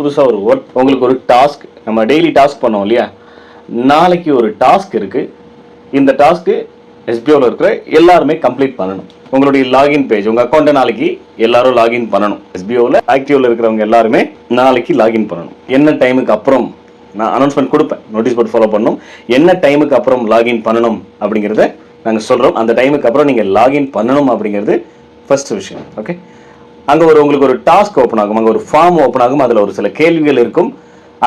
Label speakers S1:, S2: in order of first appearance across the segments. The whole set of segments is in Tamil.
S1: புதுசாக ஒரு ஒர்க் உங்களுக்கு ஒரு டாஸ்க் நம்ம டெய்லி டாஸ்க் பண்ணோம் இல்லையா? நாளைக்கு ஒரு டாஸ்க் இருக்குது இந்த டாஸ்க்கு எஸ்பிஓவில் இருக்கிற எல்லாருமே கம்ப்ளீட் பண்ணணும். உங்களுடைய லாகின் பேஜ் உங்கள் அக்கௌண்ட்டை நாளைக்கு எல்லாரும் லாகின் பண்ணணும். எஸ்பிஓவில் ஆக்டிவில் இருக்கிறவங்க எல்லாருமே நாளைக்கு லாகின் பண்ணணும். என்ன டைமுக்கு அப்புறம்? நான் அனௌன்ஸ்மெண்ட் கொடுப்பேன். நோட்டீஸ் போர்ட் ஃபாலோ பண்ணணும் என்ன டைமுக்கு அப்புறம் லாகின் பண்ணணும் அப்படிங்கிறத நாங்கள் சொல்கிறோம் அந்த டைமுக்கு அப்புறம் நீங்கள் லாகின் பண்ணணும் அப்படிங்கிறது ஃபர்ஸ்ட் விஷயம். ஓகே அங்கே ஒரு உங்களுக்கு ஒரு டாஸ்க் ஓப்பன் ஆகும். அங்கே ஒரு ஃபார்ம் ஓப்பன் ஆகும். அதில் ஒரு சில கேள்விகள் இருக்கும்.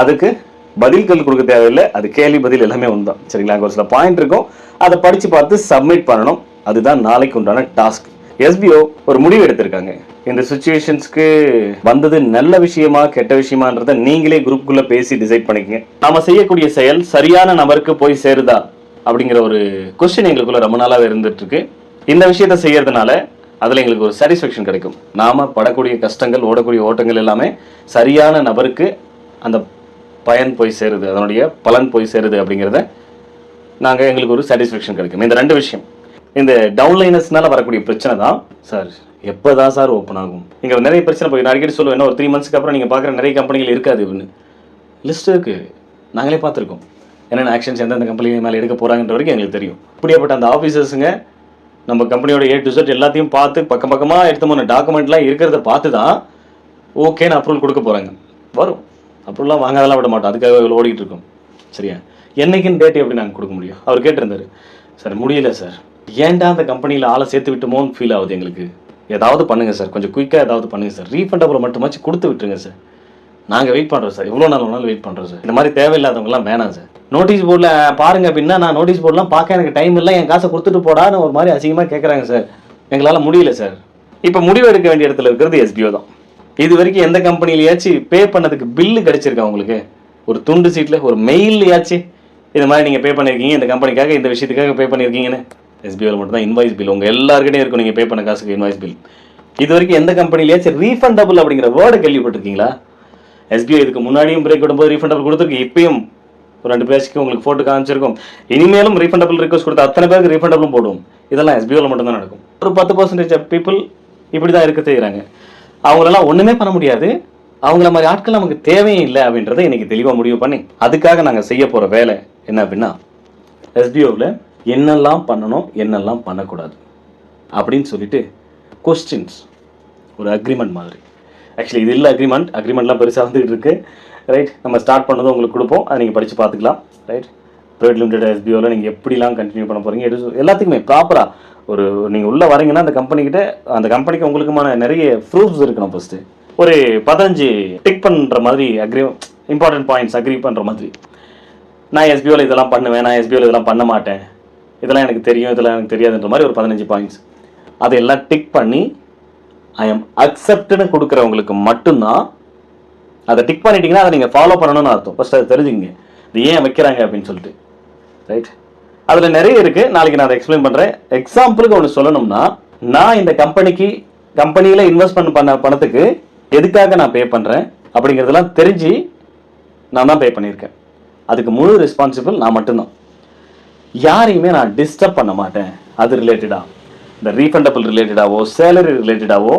S1: அதுக்கு பதில்கள் கொடுக்க தேவையில்லை. அது கேள்வி பதில் எல்லாமே ஒன்று தான் சரிங்களா? அங்கே ஒரு சில பாயிண்ட் இருக்கும். அதை படித்து பார்த்து சப்மிட் பண்ணணும். அதுதான் நாளைக்கு உண்டான டாஸ்க் எஸ்பிஓ ஒரு முடிவு எடுத்திருக்காங்க. இந்த சுச்சுவேஷன்ஸ்க்கு வந்தது நல்ல விஷயமா கெட்ட விஷயமான்றத நீங்களே குரூப்புக்குள்ளே பேசி டிசைட் பண்ணிக்கங்க. நாம் செய்யக்கூடிய செயல் சரியான நபருக்கு போய் சேருதா? அப்படிங்கிற ஒரு கொஸ்டின் எங்களுக்குள்ள ரொம்ப நாளாக இருந்துட்டு இருக்கு. இந்த விஷயத்த செய்யறதுனால அதில் எங்களுக்கு ஒரு சாட்டிஸ்ஃபேக்ஷன் கிடைக்கும். நாம் படக்கூடிய கஷ்டங்கள் ஓடக்கூடிய ஓட்டங்கள் எல்லாமே சரியான நபருக்கு அந்த பயன் போய் சேருது அதனுடைய பலன் போய் சேருது அப்படிங்கிறத நாங்கள் எங்களுக்கு ஒரு சாட்டிஸ்ஃபேக்ஷன் கிடைக்கும். இந்த ரெண்டு விஷயம். இந்த டவுன்லைனஸ்னால வரக்கூடிய பிரச்சனை தான் சார் எப்போ தான் சார் ஓப்பன் ஆகும்? இங்கே நிறைய பிரச்சனை போய் நான் அடிக்கடி சொல்லுவேன் ஒரு த்ரீ மந்த்ஸ்க்கு அப்புறம் நீங்கள் பார்க்குற நிறைய கம்பெனிகள் இருக்காது அப்படின்னு லிஸ்ட் இருக்குது நாங்களே பார்த்துருக்கோம். என்னென்ன ஆக்ஷன்ஸ் எந்தெந்த கம்பெனி மேலே எடுக்க போகிறாங்கன்ற வரைக்கும் எங்களுக்கு தெரியும். இப்படியாப்பட்ட அந்த ஆஃபீஸர்ஸுங்க நம்ம கம்பெனியோட ஏ டு செட் எல்லாத்தையும் பார்த்து பக்கம் பக்கமாக எடுத்து போன டாக்குமெண்ட்லாம் இருக்கிறத பார்த்து தான் ஓகேன்னு அப்ரூவல் கொடுக்க போகிறாங்க வரும். அப்ரூவல்லாம் வாங்காதெல்லாம் விட மாட்டோம். அதுக்காக இவ்வளோ ஓடிட்டு இருக்கோம். சரியா? என்னைக்குன்னு டேட் எப்படி நாங்கள் கொடுக்க முடியும்? அவர் கேட்டிருந்தார். சார் முடியல சார். ஏன்டா அந்த கம்பெனியில் ஆளை சேர்த்து விட்டோமோன்னு ஃபீல் ஆகுது எங்களுக்கு? ஏதாவது பண்ணுங்கள் சார். கொஞ்சம் குயிக்காக ஏதாவது பண்ணுங்கள் சார். ரீஃபண்டபிள் மட்டுமாச்சும் கொடுத்து விட்டுருங்க சார். நாங்கள் வெயிட் பண்ணுறோம் சார் எவ்வளோ நாள் வேணாலும் வெயிட் பண்ணுறோம் சார் இந்த மாதிரி தேவையில்லாதவங்கலாம் வேணாம் சார் நோட்டீஸ் போர்டில் பாருங்க அப்படின்னா நான் நோட்டீஸ் போர்டெலாம் பார்க்க எனக்கு டைம் இல்லை என் காசை கொடுத்துட்டு போடான்னு ஒரு மாதிரி அசிங்கமாக கேட்குறாங்க சார் எங்களால் முடியல சார் இப்போ முடிவு எடுக்க வேண்டிய இடத்துல இருக்கிறது எஸ்பிஓ தான். இது வரைக்கும் எந்த கம்பெனிலையாச்சும் பே பண்ணதுக்கு பில்லு கிடைச்சிருக்கா உங்களுக்கு? ஒரு துண்டு சீட்டில் ஒரு மெயில்லையாச்சும் இது மாதிரி நீங்கள் பே பண்ணியிருக்கீங்க இந்த கம்பெனிக்காக இந்த விஷயத்துக்காக பே பண்ணியிருக்கீங்கன்னு எஸ்பிஓவில் மட்டும் தான் இன்வாய்ஸ் பில் உங்கள் எல்லாருக்கிட்டையும் இருக்கும் நீங்கள் பே பண்ண காசுக்கு இன்வாய்ஸ் பில் இது வரைக்கும் எந்த கம்பெனிலையாச்சும் ரீஃபண்டபுள் அப்படிங்கிற வேர்டை கேள்விப்பட்டிருக்கீங்களா? எஸ்பிஐ இதுக்கு முன்னாடியும் பிரேக் விடும்போது ரீஃபண்டபிள் கொடுத்துருக்கு. இப்பயும் ஒரு ரெண்டு பேஜ்க்கு உங்களுக்கு போட்டு காமிச்சிருக்கும். இனிமேலும் ரீஃபண்டபிள் ரிக்வஸ்ட் கொடுத்து அத்தனை பேருக்கு ரீஃபண்டபிளும் போடுவோம் இதெல்லாம் எஸ்பிஓவில் மட்டும்தான் நடக்கும். ஒரு பத்து பர்சன்டேஜ் பீப்புள் இப்படி தான் இருக்க செய்கிறாங்க அவங்களெல்லாம் ஒன்றுமே பண்ண முடியாது. அவங்கள மாதிரி ஆட்கள் நமக்கு தேவையும் இல்லை அப்படின்றத இன்றைக்கி தெளிவாக முடிவு பண்ணி அதுக்காக நாங்கள் செய்ய போகிற வேலை என்ன அப்படின்னா எஸ்பிஓவில் என்னெல்லாம் பண்ணணும் என்னெல்லாம் பண்ணக்கூடாது அப்படின்னு சொல்லிட்டு கொஸ்டின்ஸ் ஒரு அக்ரிமெண்ட் மாதிரி. ஆக்சுவலி இது இல்லை அக்ரிமெண்ட் அக்ரிமெண்ட்லாம் பெருசாக வந்துகிட்டு இருக்கு. ரைட் நம்ம ஸ்டார்ட் பண்ணதும் உங்களுக்கு கொடுப்போம். அதை நீங்கள் படித்து பார்த்துக்கலாம். ரைட் ப்ரைவேட் லிமிடெட் எஸ்பிஓவில் நீங்கள் எப்படிலாம் கண்டினியூ பண்ண போகிறீங்க எடு எல்லாத்துக்குமே ப்ராப்பராக ஒரு நீங்கள் உள்ளே வரீங்கன்னா அந்த கம்பெனிக்கிட்ட அந்த கம்பெனிக்கு உங்களுக்குமான நிறைய ப்ரூஃப்ஸ் இருக்கணும் ஃபஸ்ட்டு ஒரு பதினஞ்சு டிக் பண்ணுற மாதிரி அக்ரி இம்பார்ட்டன்ட் பாயிண்ட்ஸ் அக்ரி பண்ணுற மாதிரி. நான் எஸ்பிஓவில் இதெல்லாம் பண்ணுவேன். நான் எஸ்பிஓவில் இதெல்லாம் பண்ண மாட்டேன். இதெல்லாம் எனக்கு தெரியும். இதெல்லாம் எனக்கு தெரியாதுன்ற மாதிரி ஒரு பதினஞ்சு பாயிண்ட்ஸ் அதையெல்லாம் டிக் பண்ணி ஐ எம் அக்செப்ட்னு கொடுக்குறவங்களுக்கு மட்டும்தான் அதை டிக் பண்ணிட்டீங்கன்னா அதை நீங்கள் ஃபாலோ பண்ணணும்னு அர்த்தம். ஃபர்ஸ்ட் அதை தெரிஞ்சுங்க இது ஏன் வைக்கிறாங்க அப்படின்னு சொல்லிட்டு. ரைட் அதில் நிறைய இருக்குது நாளைக்கு நான் அதை எக்ஸ்பிளைன் பண்ணுறேன் எக்ஸாம்பிளுக்கு ஒன்று சொல்லணும்னா நான் இந்த கம்பெனிக்கு கம்பெனியில் இன்வெஸ்ட்மெண்ட் பண்ண பணத்துக்கு எதுக்காக நான் பே பண்ணுறேன் அப்படிங்கிறதெல்லாம் தெரிஞ்சு நான் தான் பே பண்ணியிருக்கேன். அதுக்கு முழு ரெஸ்பான்சிபிள் நான் மட்டும்தான். யாரையுமே நான் டிஸ்டர்ப் பண்ண மாட்டேன். அது ரிலேட்டடாக இந்த ரீஃபண்டபிள் ரிலேட்டடாவோ சேலரி ரிலேட்டடாவோ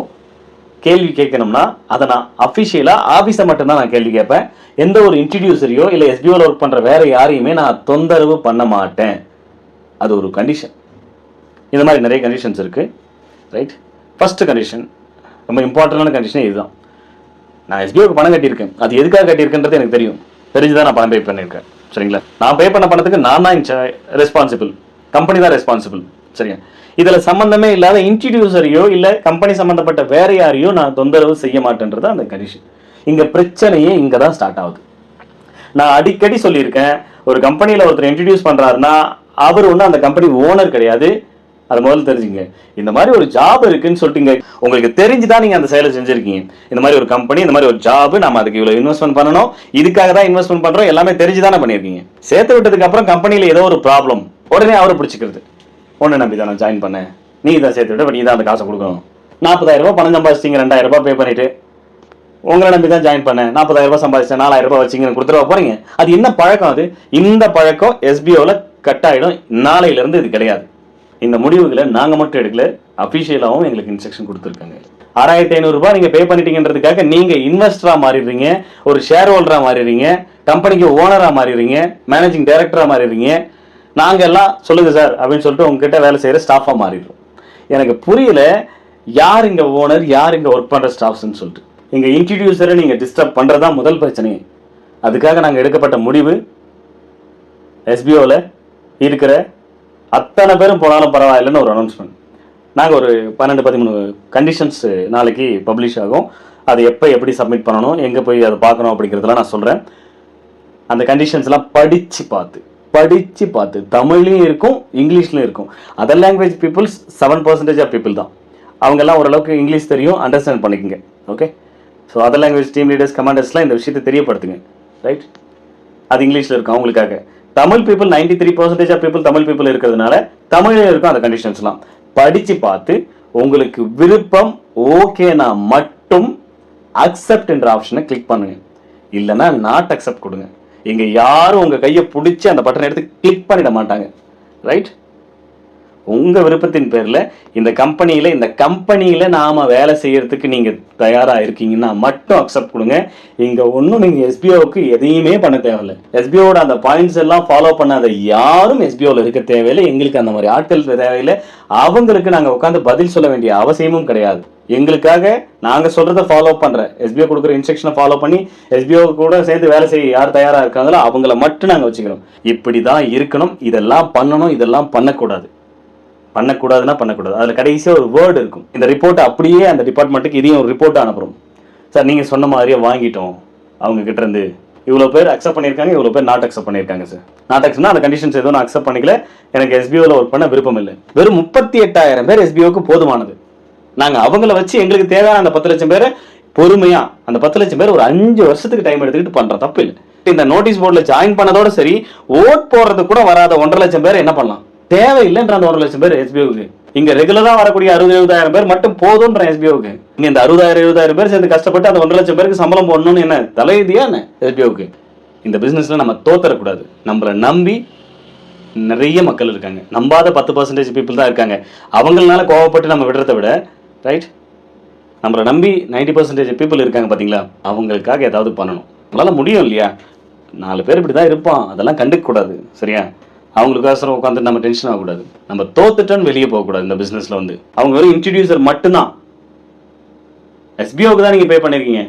S1: கேள்வி கேட்கணும்னா அதை நான் அஃபிஷியலாக ஆஃபீஸை மட்டும்தான் நான் கேள்வி கேட்பேன். எந்த ஒரு இன்ட்ரடியூசரையோ இல்லை எஸ்பிஓவில் ஒர்க் பண்ணுற வேற யாரையுமே நான் தொந்தரவு பண்ண மாட்டேன். அது ஒரு கண்டிஷன் இந்த மாதிரி நிறைய கண்டிஷன்ஸ் இருக்குது ரைட் ஃபஸ்ட்டு கண்டிஷன் ரொம்ப இம்பார்ட்டண்டான கண்டிஷன் இதுதான். நான் எஸ்பிஓக்கு பணம் கட்டியிருக்கேன். அது எதுக்காக கட்டியிருக்கேன்றது எனக்கு தெரியும். தெரிஞ்சு தான் நான் பணம் பே பண்ணியிருக்கேன். சரிங்களா? நான் பே பண்ண பணத்துக்கு நான் தான் ரெஸ்பான்சிபிள் கம்பெனி தான் ரெஸ்பான்சிபிள் சரியா? இதில் சம்மந்தமே இல்லாத இன்ட்ரடியூசரையோ இல்லை கம்பெனி சம்மந்தப்பட்ட வேற யாரையோ நான் தொந்தரவு செய்ய மாட்டேன்றது அந்த கண்டிஷன். இங்கே பிரச்சனையே இங்கே தான் ஸ்டார்ட் ஆகுது. நான் அடிக்கடி சொல்லியிருக்கேன் ஒரு கம்பெனியில் ஒருத்தர் இன்ட்ரடியூஸ் பண்ணுறாருன்னா அவர் ஒன்றும் அந்த கம்பெனி ஓனர் கிடையாது. அது முதல்ல தெரிஞ்சுங்க. இந்த மாதிரி ஒரு ஜாப் இருக்குன்னு சொல்லிட்டுங்க. உங்களுக்கு தெரிஞ்சு தான் நீங்கள் அந்த செயலை செஞ்சுருக்கீங்க. இந்த மாதிரி ஒரு கம்பெனி இந்த மாதிரி ஒரு ஜாப் நம்ம அதுக்கு இவ்வளோ இன்வெஸ்ட்மெண்ட் பண்ணணும். இதுக்காக தான் இன்வெஸ்ட்மெண்ட் பண்ணுறோம் எல்லாமே தெரிஞ்சு தானே பண்ணியிருக்கீங்க. சேர்த்து விட்டதுக்கு அப்புறம் கம்பெனியில் ஏதோ ஒரு ப்ராப்ளம் உடனே அவரை பிடிச்சிக்கிறது. ஒன்று நம்பி தானே நான் ஜாயின் பண்ணேன் நீ தான் சேர்த்து விட்ட நீ தான் அந்த காசை கொடுக்கணும். நாற்பதாயிரம் ரூபாய் பணம் சம்பாதிச்சிங்க ரெண்டாயிரம் ரூபாய் பே பண்ணிட்டு. உங்களை நம்பி தான் ஜாயின் பண்ணேன் நாற்பதாயிரம் ரூபாய் சம்பாதிச்சேன் நாலாயிரம் ரூபாய் வச்சிங்கன்னு கொடுத்துருவா போறீங்க. அது என்ன பழக்கம் அது? இந்த பழக்கம் எஸ்பிஓவில் கட் ஆகிடும் நாளையிலேருந்து இது கிடையாது. இந்த முடிவுகளை நாங்கள் மட்டும் எடுக்கல அஃபிஷியலாகவும் எங்களுக்கு இன்ஸ்ட்ரக்ஷன் கொடுத்துருக்காங்க. ஆறாயிரத்தி ஐநூறுரூபா நீங்கள் பே பண்ணிட்டீங்கன்றதுக்காக நீங்கள் இன்வெஸ்டராக மாறிடுறீங்க. ஒரு ஷேர் ஹோல்டராக மாறிடுறீங்க. கம்பெனிக்கு ஓனராக மாறிடுறீங்க. மேனேஜிங் டைரக்டராக மாறிடுறீங்க. நாங்கள் எல்லாம் சொல்லுங்கள் சார் அப்படின்னு சொல்லிட்டு உங்ககிட்ட வேலை செய்கிற ஸ்டாஃபாக மாறிடுறோம். எனக்கு புரியல யார் இங்கே ஓனர் யார் இங்கே ஒர்க் பண்ணுற ஸ்டாஃப்ஸ்ன்னு சொல்லிட்டு. இங்கே இன்ட்ரடியூசரை நீங்கள் டிஸ்டர்ப் பண்ணுறது தான் முதல் பிரச்சனையே அதுக்காக நாங்கள் எடுக்கப்பட்ட முடிவு எஸ்பிஓவில் இருக்கிற அத்தனை பேரும் போனாலும் பரவாயில்லைன்னு ஒரு அனௌன்ஸ்மெண்ட் நாங்கள் ஒரு பன்னெண்டு பதிமூணு கண்டிஷன்ஸ் நாளைக்கு பப்ளிஷ் ஆகும். அது எப்போ எப்படி சப்மிட் பண்ணணும் எங்கே போய் அதை பார்க்கணும் அப்படிங்கிறதெல்லாம் நான் சொல்கிறேன் அந்த கண்டிஷன்ஸ்லாம் படித்து பார்த்து. படித்து பார்த்து. தமிழ்லையும் இருக்கும் இங்கிலீஷ்லையும் இருக்கும். Other language peoples seven percentage of people தான். அவங்கெல்லாம் ஓரளவுக்கு இங்கிலீஷ் தெரியும் அண்டர்ஸ்டாண்ட் பண்ணிக்கோங்க. Okay so other language team leaders கமாண்டர்ஸ்லாம் இந்த விஷயத்தை தெரியப்படுத்துங்க. ரைட் அது இங்கிலீஷில் இருக்கும் அவங்களுக்காக. Tamil people ninety three percentage of people Tamil people இருக்கிறதுனால தமிழில் இருக்கும் அந்த கண்டிஷன்ஸ்லாம் படித்து பார்த்து உங்களுக்கு விருப்பம் ஓகேனா மட்டும் அக்செப்ட் என்ற ஆப்ஷனை கிளிக் பண்ணுங்க. இல்லைன்னா நாட் அக்செப்ட் கொடுங்க. இங்கே யாரும் உங்கள் கையை பிடிச்சி அந்த பட்டனை எடுத்து கிளிக் பண்ணிட மாட்டாங்க. ரைட் உங்கள் விருப்பத்தின் பேரில் இந்த கம்பெனியில் இந்த கம்பெனியில் நாம் வேலை செய்கிறதுக்கு நீங்கள் தயாராக இருக்கீங்கன்னா மட்டும் அக்செப்ட் கொடுங்க. இங்கே ஒன்றும் நீங்கள் எஸ்பிஓவுக்கு எதையுமே பண்ண தேவையில்லை. எஸ்பிஓட அந்த பாயிண்ட்ஸ் எல்லாம் ஃபாலோ பண்ணாத யாரும் எஸ்பிஓவில் இருக்க தேவையில்லை. எங்களுக்கு அந்த மாதிரி ஆட்கள் தேவையில்லை. அவங்களுக்கு நாங்கள் உட்காந்து பதில் சொல்ல வேண்டிய அவசியமும் கிடையாது. எங்களுக்காக நாங்க சொல்றத ஃபாலோ பண்ற எஸ்பிஓ கொடுக்குற இன்ஸ்ட்ரக்ஷனை ஃபாலோ பண்ணி எஸ்பிஓ கூட சேர்ந்து வேலை செய்ய யார் தயாரா இருக்காங்களோ அவங்கள மட்டும் நாங்க வச்சுக்கிறோம். இப்படிதான் இருக்கணும். இதெல்லாம் பண்ணணும். இதெல்லாம் பண்ணக்கூடாது. பண்ணக்கூடாதுன்னா பண்ணக்கூடாது. அதில் கடைசியாக ஒரு வேர்டு இருக்கும். இந்த ரிப்போர்ட் அப்படியே அந்த டிபார்ட்மெண்ட்டுக்கு இதையும் ஒரு ரிப்போர்ட் அனுப்புகிறோம் சார் நீங்கள் சொன்ன மாதிரியே வாங்கிட்டோம் அவங்க இருந்து இவ்வளோ பேர் அக்செப்ட் பண்ணியிருக்காங்க. இவ்வளோ பேர் நாட் அக்செப்ட் பண்ணியிருக்காங்க சார் நாட் அக்செப்ட்னா அந்த கண்டிஷன்ஸ் எதுவும் நான் அக்செப்ட் பண்ணிக்கல. எனக்கு எஸ்பிஓவில் ஒர்க் பண்ண விருப்பம் இல்லை. வெறும் முப்பத்தி எட்டாயிரம் பேர் எஸ்பிஓக்கு போதுமானது. நாங்கள் அவங்கள வச்சு எங்களுக்கு தேவையான அந்த பத்து லட்சம் பேரை பொறுமையாக அந்த பத்து லட்சம் பேர் ஒரு அஞ்சு வருஷத்துக்கு டைம் எடுத்துக்கிட்டு பண்ணுற தப்பு இல்லை. இந்த நோட்டீஸ் போர்டில் ஜாயின் பண்ணதோட சரி ஓட் போடுறதுக்கு கூட வராத ஒன்றரை லட்சம் பேர் என்ன பண்ணலாம்? தேவையில்லைன்ற அந்த ஒன்றரை லட்சம் பேர் எஸ்பிஓக்கு இங்க ரெகுலரா வரக்கூடிய அறுபது எழுபதாயிரம் பேர் மட்டும் போதும்ன்ற எஸ்பிஓக்கு இங்க இந்த அறுபதாயிரம் எழுபதாயிரம் பேர் சேர்ந்து கஷ்டப்பட்டு அந்த ஒன்றரை லட்சம் பேருக்கு சம்பளம் போடணும்னு என்ன தலைவிதியா என்ன எஸ்பிஓக்கு இந்த பிசினஸ்ல நம்ம தோத்தரக்கூடாது நம்மளை நம்பி நிறைய மக்கள் இருக்காங்க. நம்பாத பத்து பர்சன்டேஜ் பீப்புள் தான் இருக்காங்க. அவங்களால கோவப்பட்டு நம்ம விடுறத விட ரைட் நம்மளை நம்பி நைன்டி பர்சன்டேஜ் பீப்புள் இருக்காங்க பார்த்தீங்களா அவங்களுக்காக ஏதாவது பண்ணணும். நம்மளால் முடியும் இல்லையா? நாலு பேர் இப்படி தான் இருப்பான். அதெல்லாம் கண்டுக்கக்கூடாது. சரியா? சரியா அவங்களுக்கோசரம் உட்காந்து நம்ம டென்ஷன் ஆகக்கூடாது. நம்ம தோத்துட்டோன்னு வெளியே போகக்கூடாது இந்த பிஸ்னஸில் வந்து. அவங்க வெறும் இன்ட்ரடியூசர் மட்டும்தான். எஸ்பிஓக்கு தான் நீங்கள் பே பண்ணியிருக்கீங்க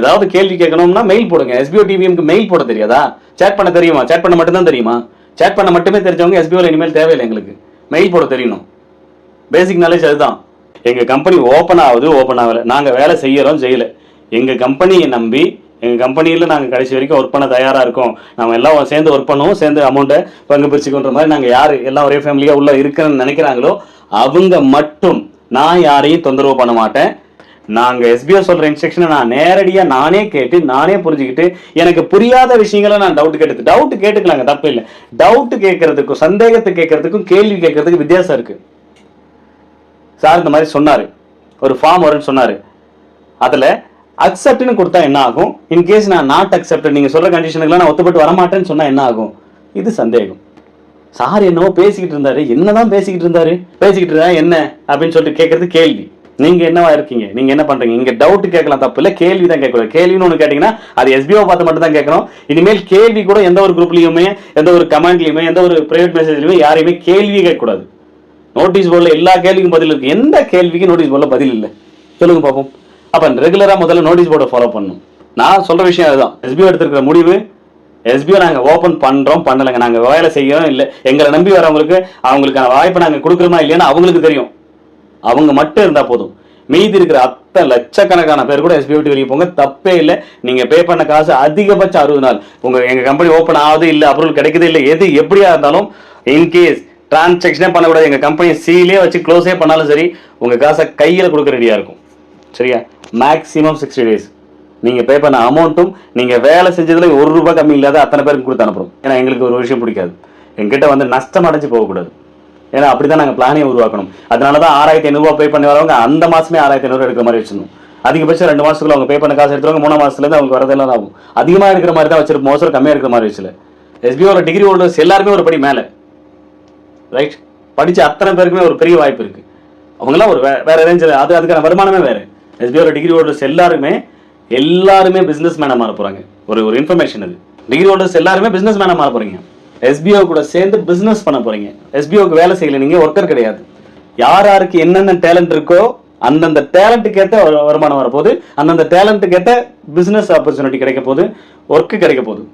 S1: ஏதாவது கேள்வி கேட்கணும்னா மெயில் போடுங்க. எஸ்பிஓ டிவிஎம்க்கு மெயில் போட தெரியாதா? சேட் பண்ண தெரியுமா? சேட் பண்ண மட்டும்தான் தெரியுமா? சேட் பண்ண மட்டுமே தெரிஞ்சவங்க எஸ்பிஓவில் இனிமேல் தேவையில்லை எங்களுக்கு. மெயில் போட தெரியணும். பேசிக் நாலேஜ் அதுதான். எங்கள் கம்பெனி ஓப்பன் ஆகுது ஓப்பன் ஆகலை. நாங்கள் வேலை செய்கிறோம் செய்யலை. எங்கள் கம்பெனியை நம்பி எங்கள் கம்பெனியில் நாங்கள் கடைசி வரைக்கும் ஒர்க் பண்ண தயாராக இருக்கோம். நம்ம எல்லாம் சேர்ந்து ஒர்க் பண்ணுவோம் சேர்ந்து அமௌண்ட்டை பங்கு பிரிச்சுக்கோன்ற மாதிரி நாங்கள் யார் எல்லாம் ஒரே ஃபேமிலியாக உள்ளே இருக்கிறேன்னு நினைக்கிறாங்களோ அவங்க மட்டும். நான் யாரையும் தொந்தரவு பண்ண மாட்டேன். நாங்கள் எஸ்பிஓ சொல்கிற இன்ஸ்ட்ரக்ஷனை நான் நேரடியாக நானே கேட்டு நானே புரிஞ்சுக்கிட்டு எனக்கு புரியாத விஷயங்களை நான் டவுட் கேட்டு டவுட் கேட்டுக்கலாங்க தப்பு இல்லை. டவுட் கேட்கறதுக்கும் சந்தேகத்தை கேட்கறதுக்கும் கேள்வி கேட்கறதுக்கு வித்தியாசம் இருக்குது சார் இந்த மாதிரி சொன்னாரு. ஒரு ஃபார்ம் வரும்னு சொன்னார். அதில் அக்செப்ட்னு கொடுத்தா என்ன ஆகும்? இன்கேஸ் நான் நாட் அக்செப்ட் நீங்கள் சொல்கிற கண்டிஷனுக்குலாம் நான் ஒத்துப்பட்டு வரமாட்டேன்னு சொன்னால் என்ன ஆகும்? இது சந்தேகம். சார் என்னவோ பேசிக்கிட்டு இருந்தாரு. என்னதான் பேசிக்கிட்டு இருந்தாரு? பேசிக்கிட்டு இருந்தா என்ன? அப்படின்னு சொல்லிட்டு கேட்கறது கேள்வி. நீங்க என்னவா இருக்கீங்க? நீங்க என்ன பண்றீங்க? இங்க டவுட் கேட்கலாம் தப்பு இல்ல. கேள்வி தான் கேட்கலாம் கேள்வின்னு ஒண்ணு கேட்டீங்கன்னா அது எஸ்பிஓ பார்த்து மட்டும் தான் கேட்கணும். இனிமேல் கேள்வி கூட எந்த ஒரு குரூப்லயுமே எந்த ஒரு கமெண்ட்லயுமே எந்த ஒரு பிரைவேட் மெசேஜ்லயுமே யாரையுமே கேள்வி கேட்கக்கூடாது. நோட்டீஸ் போர்டில் எல்லா கேள்விக்கும் பதில் இருக்குது எந்த கேள்விக்கும் நோட்டீஸ் போர்டில் பதில் இல்லை. சொல்லுங்க பார்ப்போம். அப்போ ரெகுலராக முதல்ல நோட்டீஸ் போர்டை ஃபாலோ பண்ணணும். நான் சொல்கிற விஷயம் அதுதான். எஸ்பிஓ எடுத்திருக்கிற முடிவு எஸ்பிஓ நாங்கள் ஓப்பன் பண்ணுறோம் பண்ணலைங்க. நாங்கள் வேலை செய்யறோம் இல்லை. எங்களை நம்பி வரவங்களுக்கு அவங்களுக்கான வாய்ப்பை நாங்கள் கொடுக்குறோமா இல்லையான்னு அவங்களுக்கு தெரியும். அவங்க மட்டும் இருந்தால் போதும். மீதி இருக்கிற அத்தனை லட்சக்கணக்கான பேர் கூட எஸ்பிஓ வெளியே போங்க. தப்பே இல்லை. நீங்கள் பே பண்ண காசு அதிகபட்சம் அறுபது நாள். உங்கள் எங்கள் கம்பெனி ஓப்பன் ஆகுது இல்லை அப்ரூவல் கிடைக்குது இல்லை எது எப்படியா இருந்தாலும் இன்கேஸ் டிரான்சாக்ஷனே பண்ணக்கூடாது. எங்கள் கம்பெனி சீலே வச்சு க்ளோஸே பண்ணாலும் சரி உங்கள் காசை கையில் கொடுக்க ரெடியாக இருக்கும். சரியா? மேக்ஸிமம் சிக்ஸ்டி டேஸ் நீங்கள் பே பண்ண அமௌண்ட்டும் நீங்கள் வேலை செஞ்சதுல ஒரு ரூபாய் கம்மி இல்லாத அத்தனை பேருக்கு கொடுத்து அனுப்புறோம். ஏன்னா எங்களுக்கு ஒரு விஷயம் பிடிக்காது. எங்கிட்ட வந்து நஷ்டம் அடைஞ்சு போகக்கூடாது. ஏன்னா அப்படி தான் நாங்கள் பிளானே உருவாக்கணும். அதனால தான் ஆறாயிரத்தி ஐநூறுரூவா பே பண்ணி வரவங்க அந்த மாதமே ஆறாயிரத்தி ஐநூறுரூவா எடுக்கிற மாதிரி வச்சிருந்தோம் அதிகபட்சம் ரெண்டு மாதத்துக்குள்ள அவங்க பே பண்ண காசு எடுத்துருவாங்க. மூணு மாதத்துலேருந்து அவங்க வரதெல்லாம் ஆகும். அதிகமாக இருக்கிற மாதிரி தான் வச்சிருப்போம். மோசம் கம்மியாக இருக்கிற மாதிரி வச்சுல. எஸ்பிஓட டிகிரி ஹோல்டர்ஸ் எல்லாருமே ஒரு படி மேலே. ரைட் படித்த அத்தனை பேருக்குமே ஒரு பெரிய வாய்ப்பு இருக்குது அவங்கெல்லாம் ஒரு வே- வேற ரேஞ்சில் அது அதுக்கான வருமானமே வேறு. எஸ்பிஓட டிகிரி ஹோல்டர்ஸ் எல்லாருமே எல்லாருமே பிஸ்னஸ் மேனாக மாற போகிறாங்க ஒரு ஒரு இன்ஃபர்மேஷன் அது. டிகிரி ஹோல்டர்ஸ் எல்லாருமே பிஸ்னஸ் மேனாக மாற போகிறீங்க எஸ்பிஓ கூட சேர்ந்து பிஸ்னஸ் பண்ண போகிறீங்க எஸ்பிஓக்கு வேலை செய்யலை நீங்கள் ஒர்க்கர் கிடையாது. யார் யாருக்கு என்னென்ன டேலண்ட் இருக்கோ அந்தந்த டேலண்ட்டுக்கு ஏற்ற வருமானம் வரப்போகுது. அந்தந்த டேலண்ட்டுக்கு ஏற்ற பிஸ்னஸ் ஆப்பர்ச்சுனிட்டி கிடைக்க போகுது ஒர்க்கு கிடைக்க போகுது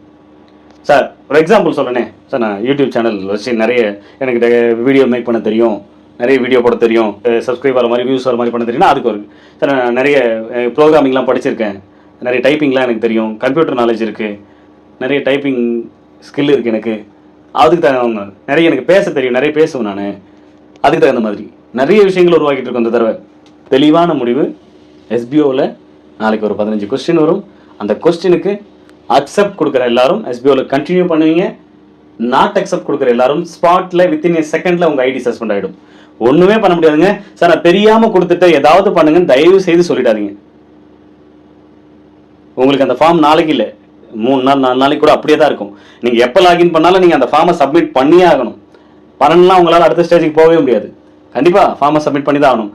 S1: சார் ஒரு எக்ஸாம்பிள் சொல்கிறேனே சார் நான் யூடியூப் சேனல் வச்சு நிறைய எனக்கு வீடியோ மேக் பண்ண தெரியும். நிறைய வீடியோ போட தெரியும். சப்ஸ்கிரைப் ஆகிற மாதிரி வியூஸ் வர மாதிரி பண்ண தெரியும்னா அதுக்கு ஒரு சார் நான் நிறைய ப்ரோக்ராமிங்லாம் படிச்சிருக்கேன். நிறைய டைப்பிங்லாம் எனக்கு தெரியும். கம்ப்யூட்டர் நாலேஜ் இருக்குது நிறைய டைப்பிங் ஸ்கில் இருக்குது எனக்கு. அதுக்கு தகுந்த நிறைய எனக்கு பேச தெரியும். நிறைய பேசுவேன் நான். அதுக்கு தகுந்த மாதிரி நிறைய விஷயங்கள் உருவாக்கிட்டு இருக்கோம் இந்த தடவை. தெளிவான முடிவு. எஸ்பிஓவில் நாளைக்கு ஒரு பதினஞ்சு கொஸ்டின் வரும். அந்த கொஸ்டினுக்கு அக்செப்ட் கொடுக்குற எல்லாரும் எஸ்பிஓவில் கண்டினியூ பண்ணுவீங்க. நாட் அக்செப்ட் கொடுக்குற எல்லாரும் ஸ்பாட்டில் வித்தின் ஏ செகண்டில் உங்கள் ஐடி சஸ்பெண்ட் ஆகிடும் ஒன்றுமே பண்ண முடியாதுங்க. சார் நான் தெரியாமல் கொடுத்துட்டு ஏதாவது பண்ணுங்கன்னு தயவு செய்து சொல்லிடாதீங்க. உங்களுக்கு அந்த ஃபார்ம் நாளைக்கு இல்லை. மூணு நாள் நாலு நாளைக்கு கூட அப்படியே தான் இருக்கும். நீங்கள் எப்போ லாகின் பண்ணாலும் நீங்கள் அந்த ஃபார்மை சப்மிட் பண்ணியே ஆகணும். பண்ணலாம் உங்களால் அடுத்த ஸ்டேஜுக்கு போகவே முடியாது. கண்டிப்பாக ஃபார்மை சப்மிட் பண்ணி தான் ஆகணும்.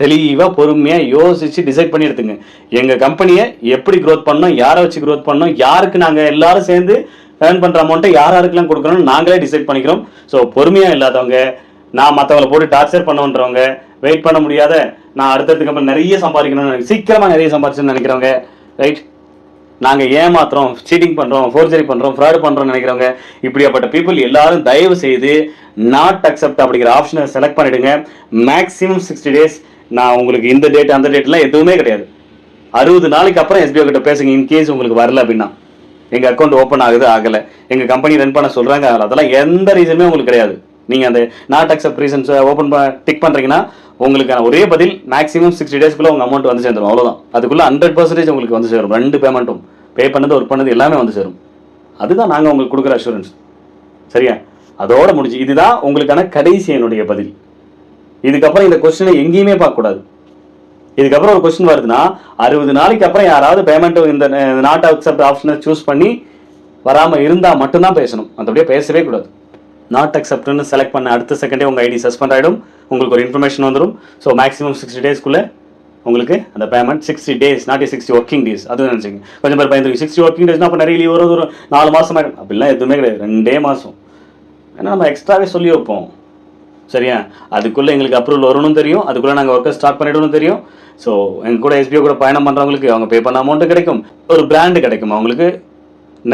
S1: தெளிவாக பொறுமையாக யோசித்து டிசைட் பண்ணி எடுத்துங்க. எங்கள் கம்பெனியை எப்படி க்ரோத் பண்ணோம் யாரை வச்சு க்ரோத் பண்ணோம் யாருக்கு நாங்கள் எல்லாரும் சேர்ந்து ஏர்ன் பண்ணுற அமௌண்ட்டை யார் யாருக்கெல்லாம் கொடுக்குறோம்னு நாங்களே டிசைட் பண்ணிக்கிறோம். ஸோ பொறுமையாக இல்லாதவங்க நான் மற்றவங்களை போட்டு டார்ச்சர் பண்ணுன்றவங்க வெயிட் பண்ண முடியாத நான் அடுத்தடுத்த கம்பெனி நிறைய சம்பாதிக்கணும்னு சீக்கிரமாக நிறைய சம்பாதிச்சுன்னு நினைக்கிறவங்க ரைட் நாங்கள் ஏமாத்துறோம் சீட்டிங் பண்ணுறோம் ஃபோர்ஜரி பண்ணுறோம் ஃப்ராடு பண்ணுறோம்னு நினைக்கிறவங்க இப்படியாப்பட்ட பீப்புள் எல்லாரும் தயவு செய்து நாட் அக்செப்ட் அப்படிங்கிற ஆப்ஷனை செலக்ட் பண்ணிடுங்க. மேக்ஸிமம் சிக்ஸ்டி டேஸ் நான் உங்களுக்கு இந்த டேட் அந்த டேட்லாம் எதுவுமே கிடையாது. அறுபது நாளைக்கு அப்புறம் எஸ்பிஐ கிட்ட பேசுங்க இன்கேஸ் உங்களுக்கு வரல அப்படின்னா. எங்கள் அக்கௌண்ட் ஓப்பன் ஆகுது ஆகலை. எங்கள் கம்பெனி ரன் பண்ண சொல்கிறாங்க அதெல்லாம் எந்த ரீசனுமே உங்களுக்கு கிடையாது. நீங்கள் அந்த நாட் அக்செப்ட் ரீசன்ஸை ஓப்பன் டிக் பண்ணுறீங்கன்னா உங்களுக்கான ஒரே பதில் மேக்ஸிமம் சிக்ஸ்டி டேஸ்க்குள்ளே உங்கள் அமௌண்ட் வந்து சேர்ந்துடும் அவ்வளோதான் அதுக்குள்ளே ஹண்ட்ரட் பர்சன்டேஜ் உங்களுக்கு வந்து சேரும். ரெண்டு பேமெண்ட்டும் பே பண்ணது ஒர்க் பண்ணது எல்லாமே வந்து சேரும். அதுதான் நாங்கள் உங்களுக்கு கொடுக்குற அஷூரன்ஸ் சரியா? அதோட முடிஞ்சு இதுதான் உங்களுக்கான கடைசி என்னுடைய பதில். இதுக்கப்புறம் இந்த கொஸ்டினை எங்கேயுமே பார்க்கக்கூடாது. இதுக்கப்புறம் ஒரு கொஸ்டின் வருதுன்னா அறுபது நாளைக்கு அப்புறம் யாராவது பேமெண்ட் இந்த நாட் அக்செப்ட் ஆப்ஷனை சூஸ் பண்ணி வராமல் இருந்தால் மட்டும்தான் பேசணும். மற்றபடியே பேசவே கூடாது. நாட் அக்செப்ட்னு செலக்ட் பண்ண அடுத்த செகண்டே உங்கள் ஐடி சஸ்பெண்ட் ஆகிடும் உங்களுக்கு ஒரு இன்ஃபர்மேஷன் வந்துடும் ஸோ மேக்ஸிமம் சிக்ஸ்டி டேஸ்க்குள்ளே உங்களுக்கு அந்த payment sixty days not sixty working days அது நினச்சிங்க கொஞ்சம் பேர் பயந்துருக்கு சிக்ஸ்டி ஒர்க்கிங் டேஸ்னா அப்போ நிறைய லீவ் வரும். ஒரு நாலு மாதம் ஆகிடும் அப்படிலாம் எதுவுமே கிடையாது. ரெண்டே மாதம் ஏன்னா நம்ம எக்ஸ்ட்ராவே சொல்லி வைப்போம். சரியா? அதுக்குள்ளே எங்களுக்கு அப்ரூவல் வரணும் தெரியும். அதுக்குள்ளே நாங்கள் ஒர்க்கை ஸ்டார்ட் பண்ணிடணும் தெரியும். ஸோ எங்க கூட எஸ்பிஓ கூட பயணம் பண்ணுறவங்களுக்கு அவங்க பே பண்ண அமௌண்ட்டு கிடைக்கும். ஒரு பிராண்டு கிடைக்கும். அவங்களுக்கு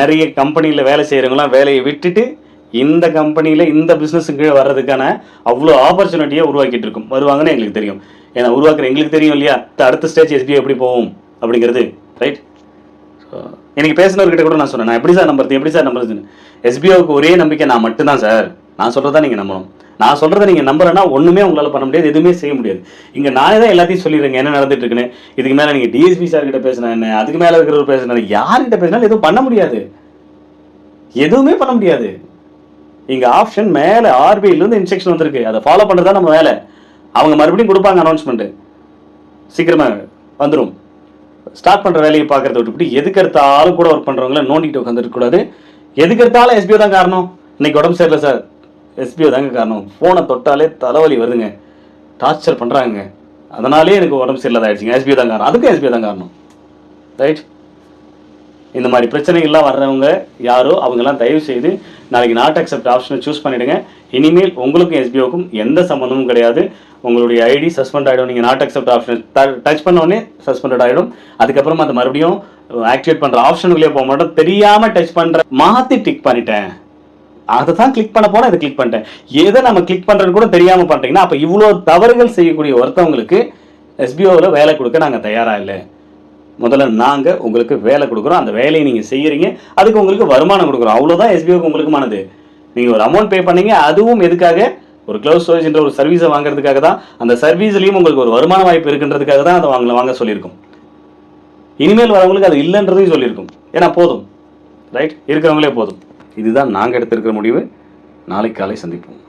S1: நிறைய கம்பெனியில் வேலை செய்கிறவங்களாம் வேலையை விட்டுட்டு இந்த கம்பெனியில் இந்த பிஸ்னஸுக்கு கீழே வர்றதுக்கான அவ்வளோ ஆப்பர்ச்சுனிட்டியை உருவாக்கிட்டு இருக்கும். வருவாங்கன்னு எங்களுக்கு தெரியும். ஏன்னா உருவாக்குற எங்களுக்கு தெரியும் இல்லையா? அடுத்த ஸ்டேஜ் எஸ்பிஐ எப்படி போகும் அப்படிங்கிறது. ரைட் எனக்கு பேசினவர்கிட்ட கூட நான் சொன்னேன். நான் எப்படி சார் நம்புறது? எப்படி சார் நம்புறதுன்னு. எஸ்பிஓக்கு ஒரே நம்பிக்கை நான் மட்டும்தான் சார். நான் சொல்கிறதா நீங்கள் நம்பணும். நான் சொல்கிறத நீங்கள் நம்புறேன்னா ஒன்றுமே உங்களால் பண்ண முடியாது. எதுவுமே செய்ய முடியாது. இங்கே நானே தான் எல்லாத்தையும் சொல்லிடுறேங்க. என்ன நடந்துட்டு இருக்குன்னு இதுக்கு மேலே நீங்கள் டிஎஸ்பி சார் கிட்ட பேசினா என்ன? அதுக்கு மேலே இருக்கிறவர் பேசினா யார்கிட்ட பேசினாலும் எதுவும் பண்ண முடியாது. எதுவுமே பண்ண முடியாது. இங்க ஆப்ஷன் மேல ஆர்பிஐல இருந்து இன்ஸ்ட்ரக்ஷன் வந்திருக்கு. அதை ஃபாலோ பண்றதா நம்ம வேலை. அவங்க மறுபடியும் கொடுப்பாங்க அனௌன்ஸ்மெண்ட் சீக்கிரமா வந்துடும் ஸ்டார்ட் பண்ற வேலையை பார்க்குறத விட்டுவிட்டு எதுக்கு எடுத்தாலும் கூட ஒர்க் பண்ணுறவங்கள நோண்டிட்டு உட்காந்துருக்க கூடாது. எதுக்கு எடுத்தாலும் எஸ்பிஓ தான் காரணம். இன்னைக்கு உடம்பு சரியில்லை சார். எஸ்பிஓ தாங்க காரணம். ஃபோனை தொட்டாலே தலைவலி வருதுங்க. டார்ச்சர் பண்றாங்க. அதனாலே எனக்கு உடம்பு சரியில்லாதாயிடுச்சுங்க எஸ்பிஓ தான் காரணம். அதுக்கும் எஸ்பிஓ தான் காரணம். ரைட் இந்த மாதிரி பிரச்சனைகள்லாம் வர்றவங்க யாரோ அவங்கெல்லாம் தயவு செய்து நாளைக்கு நாட் அக்செப்ட் ஆப்ஷனை சூஸ் பண்ணிடுங்க. இனிமேல் உங்களுக்கும் எஸ்பிஓக்கும் எந்த சம்மந்தமும் கிடையாது. உங்களுடைய ஐடி சஸ்பெண்ட் ஆகிடும் நீங்கள் நாட் அக்செப்ட் ஆப்ஷன் டச் பண்ணோடனே சஸ்பெண்டட் ஆகிடும் அதுக்கப்புறமா அது மறுபடியும் ஆக்டிவேட் பண்ணுற ஆப்ஷனுக்குள்ளே போக மாட்டோம். தெரியாமல் டச் பண்ணுற மாற்றி டிக் பண்ணிட்டேன். அதை தான் கிளிக் பண்ண போனால் இதை கிளிக் பண்ணிட்டேன். எதை நம்ம கிளிக் பண்ணுறது கூட தெரியாமல் பண்ணுறீங்கன்னா அப்போ இவ்வளோ தவறுகள் செய்யக்கூடிய ஒருத்தவங்களுக்கு எஸ்பிஓவில் வேலை கொடுக்க நாங்கள் தயாராக இல்லை. முதல்ல நாங்கள் உங்களுக்கு வேலை கொடுக்குறோம். அந்த வேலையை நீங்கள் செய்கிறீங்க அதுக்கு உங்களுக்கு வருமானம் கொடுக்குறோம். அவ்வளோதான் எஸ்பிஓக்கு உங்களுக்குமானது நீங்கள் ஒரு அமௌண்ட் பே பண்ணீங்க. அதுவும் எதுக்காக? ஒரு க்ளோஸ் ஸ்டோரேஜ்ன்ற ஒரு சர்வீஸை வாங்குறதுக்காக தான். அந்த சர்வீஸ்லையும் உங்களுக்கு ஒரு வருமான வாய்ப்பு இருக்குன்றதுக்காக தான் அதை வாங்கல வாங்க சொல்லியிருக்கோம். இனிமேல் வரவங்களுக்கு அது இல்லைன்றதையும் சொல்லியிருக்கும். ஏன்னா போதும். ரைட் இருக்கிறவங்களே போதும். இதுதான் நாங்கள் எடுத்திருக்கிற முடிவு. நாளை காலை சந்திப்போம்.